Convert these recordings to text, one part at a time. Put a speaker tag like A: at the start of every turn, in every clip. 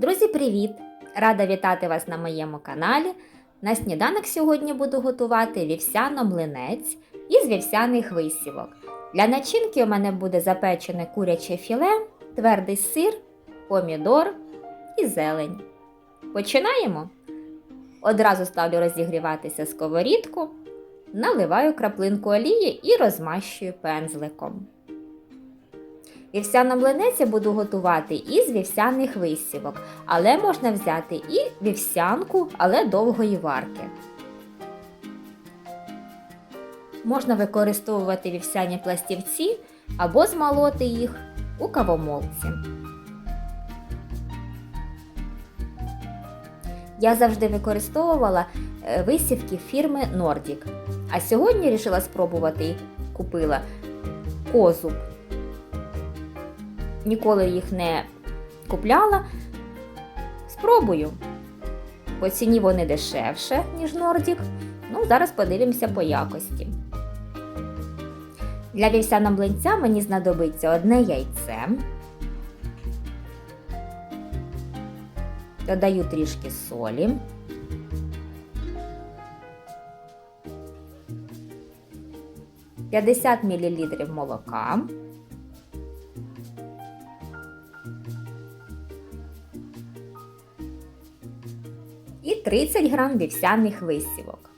A: Друзі, привіт! Рада вітати вас на моєму каналі. На сніданок сьогодні буду готувати вівсяно-млинець із вівсяних висівок. Для начинки у мене буде запечене куряче філе, твердий сир, помідор і зелень. Починаємо. Одразу ставлю розігріватися сковорідку, наливаю краплинку олії і розмащую пензликом. Вівсяну млинець я буду готувати із вівсяних висівок, але можна взяти і вівсянку, але довгої варки. Можна використовувати вівсяні пластівці або змолоти їх у кавомолці. Я завжди використовувала е, висівки фірми Nordic. А сьогодні вирішила спробувати купила козуб. Ніколи їх не купляла. Спробую. По ціні вони дешевше, ніж Nordic. Ну, зараз подивимося по якості. Для вівсяного млинця мені знадобиться одне яйце. Додаю трішки солі. П'ятдесят мл молока. І 30 грам вівсяних висівок.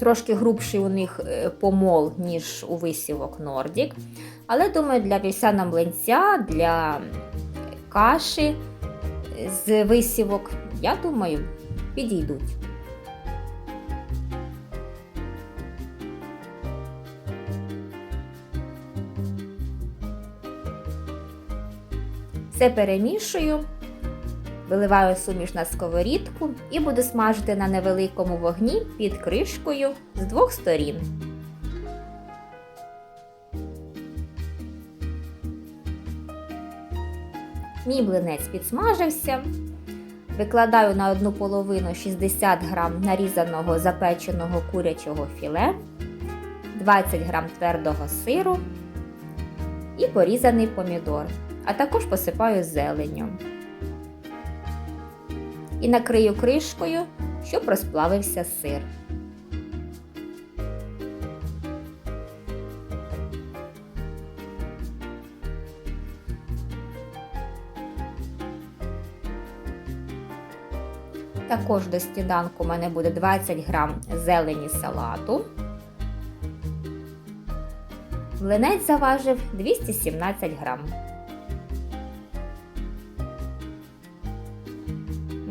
A: Трошки грубший у них е, помол, ніж у висівок Nordic. Але думаю, для вівсяного млинця, для каші з висівок, я думаю, підійдуть. Все перемішую, виливаю суміш на сковорідку і буду смажити на невеликому вогні під кришкою з двох сторін. Мій блинець підсмажився. Викладаю на одну половину 60 г нарізаного запеченого курячого філе, 20 г твердого сиру і порізаний помідор, а також посипаю зеленню. І накрию кришкою, щоб розплавився сир. Також до сніданку у мене буде 20 грам зелені салату. Млинець заважив 217 грам.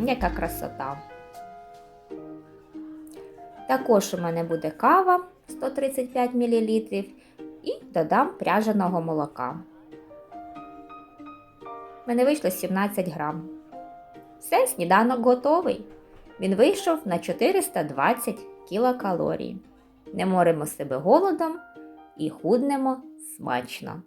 A: Яка красота. Також у мене буде кава 135 мл і додам пряженого молока. У мене вийшло 17 грам. Все, сніданок готовий. Він вийшов на 420 кілокалорій. Не моримо себе голодом і худнемо смачно.